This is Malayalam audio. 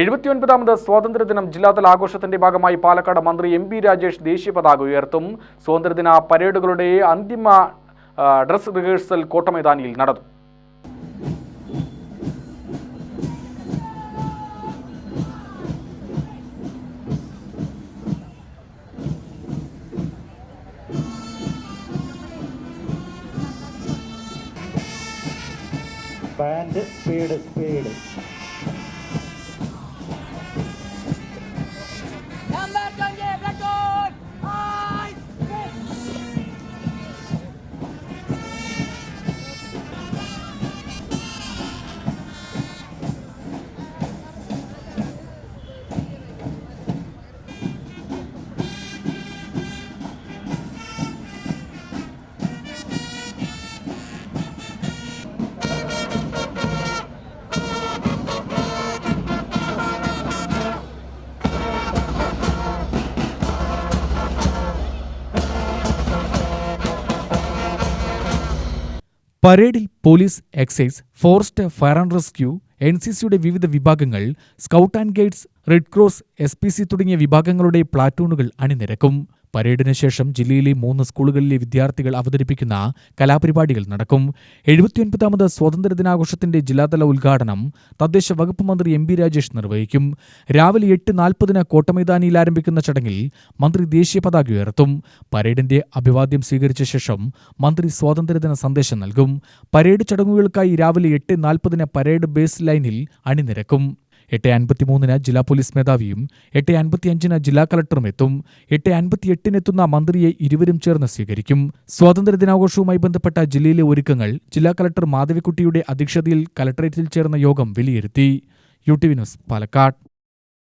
എഴുപത്തിയൊൻപതാമത് സ്വാതന്ത്ര്യദിനം ജില്ലാതല ആഘോഷത്തിന്റെ ഭാഗമായി പാലക്കാട് മന്ത്രി എം പി രാജേഷ് ദേശീയ പതാക ഉയർത്തും. സ്വാതന്ത്ര്യദിന പരേഡുകളുടെ അന്തിമ ഡ്രസ് റിഹേഴ്സൽ കോട്ടമൈതാനിയിൽ നടന്നു. ബാൻഡ് സ്പീഡ് സ്പീഡ് പരേഡിൽ police excise forest fire and rescue N C സിയുടെ വിവിധ വിഭാഗങ്ങൾ scout and guides red cross S P C തുടങ്ങിയ വിഭാഗങ്ങളുടെ പ്ലാറ്റൂണുകൾ അണിനിരക്കും. പരേഡിന് ശേഷം ജില്ലയിലെ മൂന്ന് സ്കൂളുകളിലെ വിദ്യാർത്ഥികൾ അവതരിപ്പിക്കുന്ന കലാപരിപാടികൾ നടക്കും. എഴുപത്തിയൊൻപതാമത് സ്വാതന്ത്ര്യ ദിനാഘോഷത്തിന്റെ ജില്ലാതല ഉദ്ഘാടനം തദ്ദേശ വകുപ്പ് മന്ത്രി എം ബി രാജേഷ് നിർവഹിക്കും. രാവിലെ എട്ട് നാൽപ്പതിന് കോട്ടമൈതാനിയിൽ ആരംഭിക്കുന്ന ചടങ്ങിൽ മന്ത്രി ദേശീയ പതാക ഉയർത്തും. പരേഡിന്റെ അഭിവാദ്യം സ്വീകരിച്ച ശേഷം മന്ത്രി സ്വാതന്ത്ര്യദിന സന്ദേശം നൽകും. പരേഡ് ചടങ്ങുകൾക്കായി രാവിലെ എട്ട് നാൽപ്പതിന് പരേഡ് ബേസ് ലൈനിൽ അണിനിരക്കും. എട്ട് അൻപത്തിമൂന്നിന് ജില്ലാ പോലീസ് മേധാവിയും എട്ട് അൻപത്തിയഞ്ചിന് ജില്ലാ കളക്ടറും എത്തും. എട്ട് അൻപത്തിയെട്ടിനെത്തുന്ന മന്ത്രിയെ ഇരുവരും ചേർന്ന് സ്വീകരിക്കും. സ്വാതന്ത്ര്യദിനാഘോഷവുമായി ബന്ധപ്പെട്ട ജില്ലയിലെ ഒരുക്കങ്ങൾ ജില്ലാ കളക്ടർ മാധവിക്കുട്ടിയുടെ അധ്യക്ഷതയിൽ കലക്ടറേറ്റിൽ ചേർന്ന യോഗം വിലയിരുത്തി. U T news Palakkad.